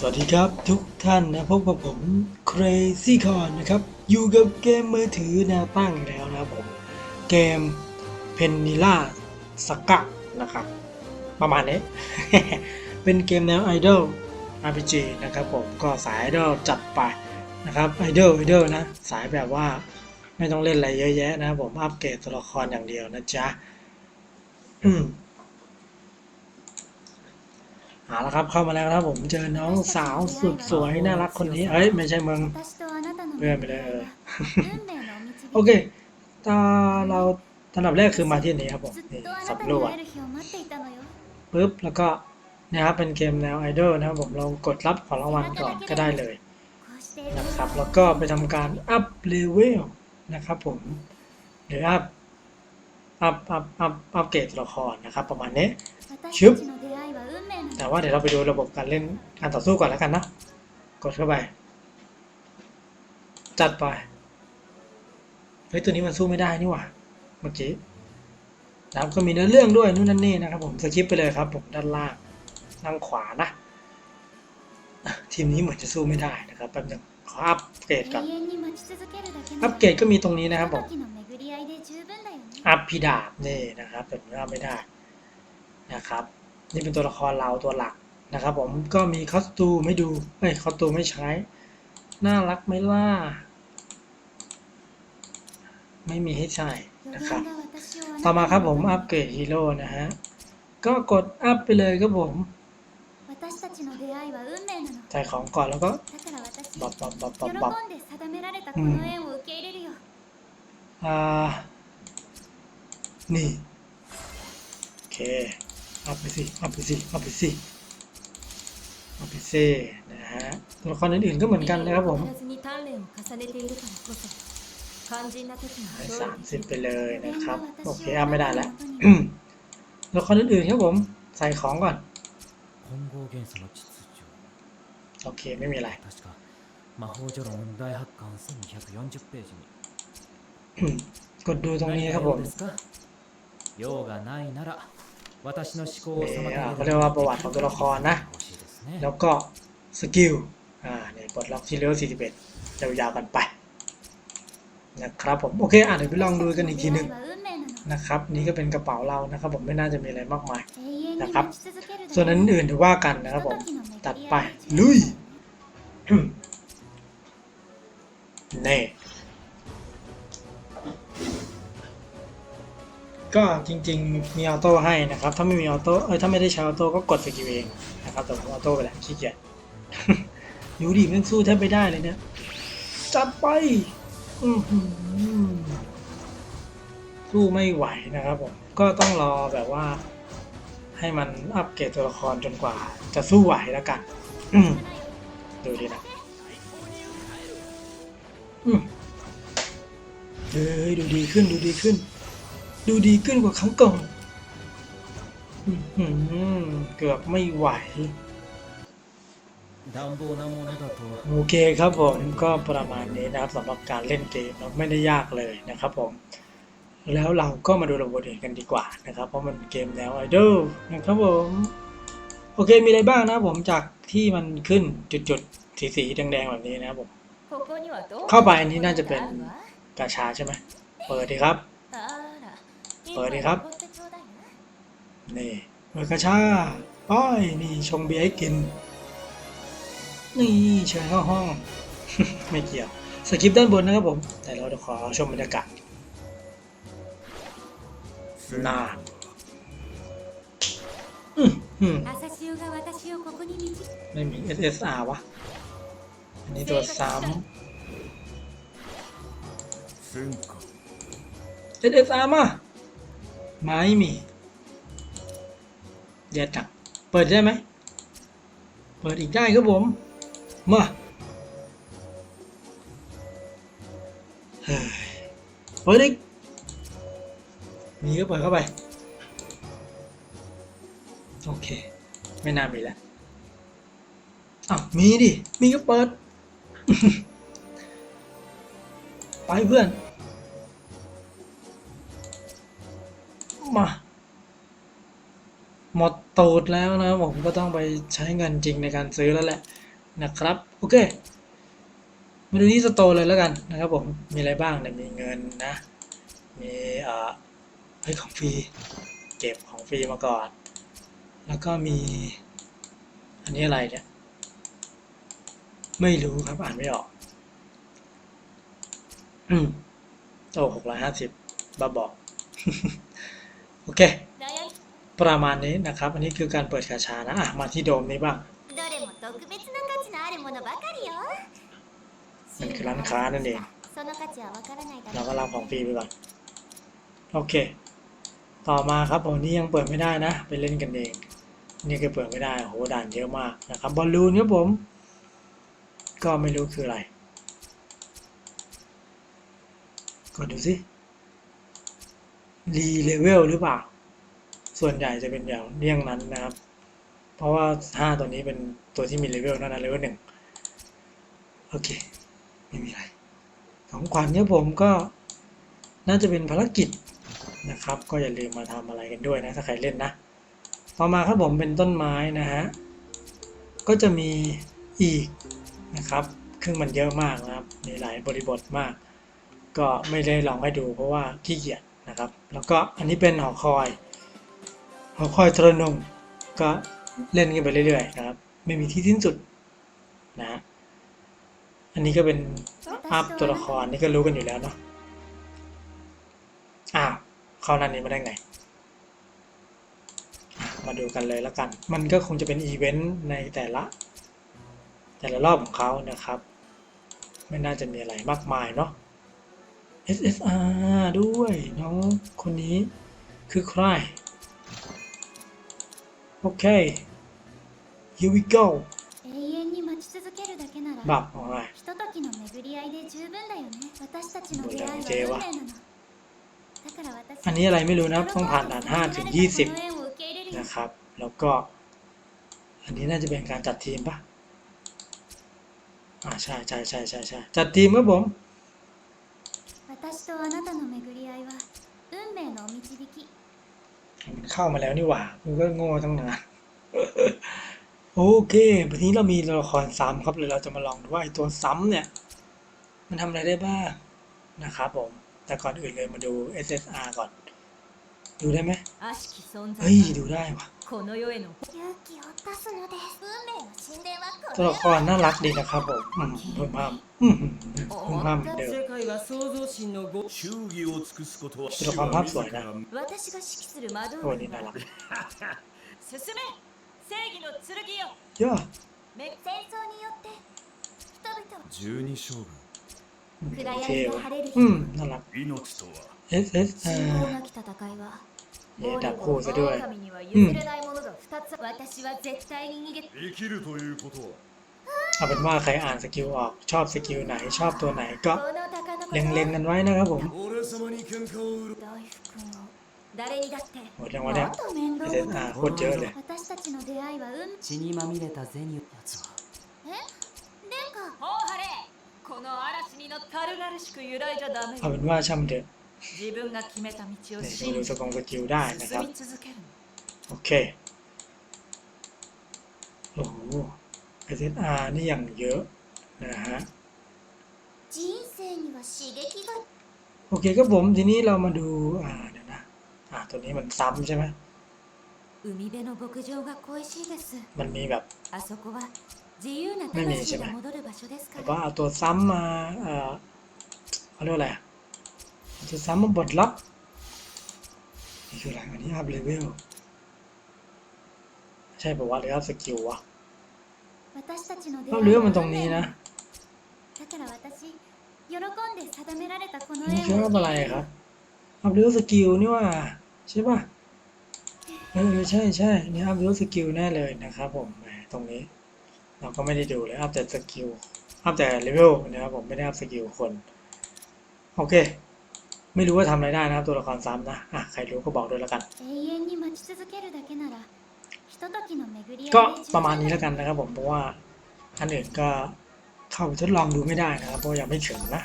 สวัสดีครับทุกท่านนะพบกับผม Crazy c o n นะครับ อยู่กับเกมมือถือแนวตั้งแล้วนะครับผม เกม p e n n i l a s a g a นะครับ ประมาณนี้ เป็นเกมแนว Idol RPG นะครับผมก็สาย Idol จัดไปนะครับ Idol Idol นะ สายแบบว่าไม่ต้องเล่นอะไรเยอะแยะนะครับผมอัปเกรดตัวละครอย่างเดียวนะจ๊ะ เอาละครับเข้ามาแล้วนะครับผมเจอน้องสาวสุดสวยน่ารักคนนี้เอ้ยไม่ใช่มึงเลื่อนไปเลยเออโอเคตาเราอันดับแรกคือมาที่นี้ครับผมนี่สำรวจปุ๊บแล้วก็นะครับเป็นเกมแนวไอดอลนะครับผมเรากดรับของรางวัลก่อนก็ได้เลยนะครับแล้วก็ไปทำการอัพเลเวลนะครับผมหรืออัพอัพอัพอัพอัพเกรดตัวละครนะครับประมาณนี้ชึบ แต่ว่าเดี๋ยวเราไปดูระบบการเล่นการต่อสู้ก่อนแล้วกันนะ กดเข้าไป จัดไป เฮ้ยตัวนี้มันสู้ไม่ได้นี่หว่า เมื่อกี้นะครับก็มีเนื้อเรื่องด้วยนู่นนั่นนี่นะครับผมสคิปไปเลยครับผมด้านล่างด้านขวานะ ทีมนี้เหมือนจะสู้ไม่ได้นะครับแป๊บนึงขออัปเกรดก่อนอัปเกรดก็มีตรงนี้นะครับผมอัพพิดาบนี่นะครับแต่ผมว่าไม่ได้นะครับ นี่เป็นตัวละครเราตัวหลักนะครับผมก็มีคอสตูไม่ดูเอ้ยคอสตูไม่ใช้ น่ารักไหมล่ะไม่มีให้ใช้นะครับ ต่อมาครับผมอัปเกรดฮีโร่นะฮะ ก็กดอัพไปเลยครับผมใส่ของก่อนแล้วก็บับบับบับบับบับอ่า นี่ โอเค เอาไปสิเอาไปสิเอาไปสิเอาไปสินะฮะตัวละครอื่นๆก็เหมือนกันนะครับผมสามสิบไปเลยนะครับโอเคเอาไม่ได้แล้วตัวละครอื่นๆครับผมใส่ของก่อนโอเคไม่มีอะไรกดดูตรงนี้ครับผม เนี่ยเขาเรียกว่าประวัติของตัวละครนะ แล้วก็สกิล อ่าเนี่ยปลดล็อกที่เลเวล41ยาวกันไป นะครับผม โอเค อะเดี๋ยวไปลองดูกันอีกทีนึงนะครับ นี่ก็เป็นกระเป๋าเรานะครับผมไม่น่าจะมีอะไรมากมายนะครับ ส่วนนั้นอื่นถือว่ากันนะครับผม ตัดไป ลุยเน่ ก็จริงๆมีออโต้ให้นะครับ ถ้าไม่มีออโต้เอ้ยถ้าไม่ได้ใช้ออโต้ก็กดสกิลเองนะครับแต่ผมออโต้ไปแล้วขี้เกียจอยู่ดิมันสู้แทบไม่ได้เลยเนี่ยจัดไปสู้ไม่ไหวนะครับผมก็ต้องรอแบบว่า ให้มันอัปเกรดตัวละครจนกว่า จะสู้ไหวแล้วกันดูดินะเฮ้ยดูดีขึ้นดูดีขึ้น ดูดีขึ้นกว่าครั้งก่อนเกือบไม่ไหว โอเคครับผมก็ประมาณนี้นะครับสำหรับการเล่นเกมเราไม่ได้ยากเลยนะครับผม แล้วเราก็มาดูระบบอื่กันดีกว่านะครับ เพราะมันเกมแนวไอดอลนะครับผม โอเคมีอะไรบ้างนะผมจากที่มันขึ้นจุดๆสีๆแดงๆแบบนี้นะครับผม เข้าไปอันนี้น่าจะเป็นกาชาใช่ไหมเปิดดีครับ ปิดดิครับ นี่เปิดกาชาป้อยนี่ชงเบียร์ให้กิน นี่เชิญเข้าห้อง ไม่เกี่ยวสคริปต์ด้านบนนะครับผม แต่เราจะขอชมบรรยากาศนานอืมอืมไม่มี SSR วะ อันนี้ตัวซ้寸かำ SSR มา ไม่มีเดี๋ยวจังเปิดได้ไหม เปิดอีกได้ครับผม มาเฮ้ยเปิดอีก มีก็เปิดเข้าไป โอเค ไม่น่ามีแล้วอ้าวมีดิ มีก็เปิด ไปเพื่อน มาหมดตูดแล้วนะผมก็ต้องไปใช้เงินจริงในการซื้อแล้วแหละนะครับ โอเค มาดูที่สโตร์เลยแล้วกันนะครับผมมีอะไรบ้างเนี่ยมีเงินนะ มีเอ่อเฮ้ยของฟรีเก็บของฟรีมาก่อน แล้วก็มี อันนี้อะไรเนี่ย ไม่รู้ครับอ่านไม่ออก อืมโอ้หกร้อยห้าสิบบาบอก โอเค ประมาณนี้นะครับ อันนี้คือการเปิดคาชานะอะมาที่โดมนี้บ้างมันคือร้านค้านั่นเอง เราก็รับของฟรีไปก่อน โอเค ต่อมาครับผมนี้ยังเปิดไม่ได้นะ ไปเล่นกันเอง นี่คืเปิดไม่ได้ โหด่านเยอะมากนะครับ บอลลูนครับผม ก็ไม่รู้คืออะไร กดดูสิ รีเลเวลหรือเปล่า ส่วนใหญ่จะเป็นอย่างเรี่ยงนั้นนะครับ เพราะว่าห้าตัวนี้เป็นตัวที่มีเลเวลนั่นนะเลเวลหนึ่งโอเค ไม่มีอะไร ของขวัญเนี่ยผมก็น่าจะเป็นภารกิจนะครับ ก็อย่าลืมมาทำอะไรกันด้วยนะ ถ้าใครเล่นนะ ต่อมาครับผมเป็นต้นไม้นะฮะ ก็จะมีอีกนะครับซึ่งมันเยอะมากนะครับ มีหลายบริบทมาก ก็ไม่ได้ลองให้ดูเพราะว่าขี้เกียจ นะครับ แล้วก็อันนี้เป็นหอคอย หอคอยทรนงก็เล่นกันไปเรื่อยๆนะครับ ไม่มีที่สิ้นสุดนะฮะอันนี้ก็เป็นอัพตัวละครนี่ก็รู้กันอยู่แล้วเนาะอ้าวเข้านั่นนี้มาได้ไง มาดูกันเลยแล้วกัน มันก็คงจะเป็นอีเวนต์ในแต่ละ แต่ละรอบของเขานะครับ ไม่น่าจะมีอะไรมากมายเนาะ SSR ด้วยน้องคนนี้คือใคร โอเค here we go 永遠に待ち続けるだけなら บับของอะไร ひとときの巡り合いで十分だよね私たちの出会いは運これは命なのだから私 อันนี้อะไรไม่รู้นะครับต้องผ่านด่าน5ถึง20 この縁を受け入れるよ นะครับ แล้วก็ อันนี้น่าจะเป็นการจัดทีมปะอ่าใช่ใช่ใช่ใช่ใช่จัดทีมครับผม 私とあなたの巡り合いは運命のお導き มันเข้ามาแล้วนี่หว่ากูก็โง่ตั้งนาน โอเควันนี้เรามีตัวละครซ้ำครับเลยเราจะมาลองดูว่าไอ้ตัวซ้ำเนี่ย มันทำอะไรได้บ้างนะครับผม แต่ก่อนอื่นเลยมาดู SSR ก่อน ดูได้ไหม 悪しき存在 เฮ้ย は ดูได้ว่ะ この世への勇気を出すのです運命の神殿はこ ตัว の ละครน่ารักดีนะครับผมอืมเพิ่มภาพอืมเพิ่มภาพเหมือนเดิม 世界は創造神のご忠義を尽くすことはちょっとパンパンっぽいな私が指揮する魔導 ตัวนี้น่ารัก 進め正義の剣よ เยอะ め戦争によって人々は十二将軍 暗 โอเค 闇が ว่ะ 晴れる日 อืมน่ารัก 命とは 信 SSR 仰なき戦いは เอดับคู่ซะด้วยอืมเอาเป็นว่าใครอ่านสกิลออกชอบสกิลไหนชอบตัวไหนก็เล็งเล็งกันไว้นะครับผมหมดแล้วะเนี่ยเซนอาโคตรเยอะเลยเอาเป็นว่าช่งเถอะ 自分が決めた道を เนี่ย 信 ดู じ สกงสกิลได้นะค 進 รับ み続けるの โอเค โอ้โห SSR นี่อย่างเยอะนะฮะ 人生には刺激が โอเคครับผมทีนี้เรามาดู อ่าเดี๋ยวนะ อ่าตัวนี้มันซ้ำใช่ไหม 海辺の牧場が恋しいです มันมีแบบ あそこは自由なไม่มีใช่ 魂 ไหม が戻る場所ですか แต่ ら ว่าเอาตัวซ้ำมา เอ่อเขาเรียกว่าอะไร จะสามารถบดลับนี่คืออะไรอันนี้อัพเลเวลใช่ป่าวะหรืออัพสกิลวะอัพเลือลมันตรงนี้นะนี่คืออัพอะไรครับอัพเลเวลสกิลนี่ว่าใช่ป่ะเออใช่ใช่นี่อัพเลเวลสกิลแน่เลยนะครับผมตรงนี้ เราก็ไม่ได้ดูเลยอัพแต่สกิลอัพแต่เลเวลนะครับผมไม่ได้อัพสกิลคนโอเค ไม่รู้ว่าทำอะไรได้นะครับตัวละครซ้ำนะอะใครรู้ก็บอกด้วยแล้วกัน ก็ประมาณนี้แล้วกันนะครับผมเพราะว่าอันอื่นก็เข้าไปทดลองดูไม่ได้นะครับเพราะยังไม่ถึงนะ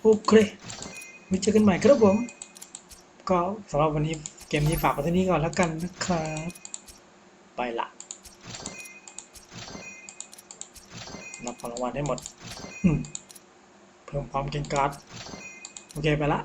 โอเคไว้เจอกันใหม่ครับผม ก็สำหรับวันนี้เกมนี้ฝากไว้เท่านี้ก่อนแล้วกันนะครับ ไปละนับของรางวัลให้หมด เพิ่มความเก่งกาจ โอเคไปละ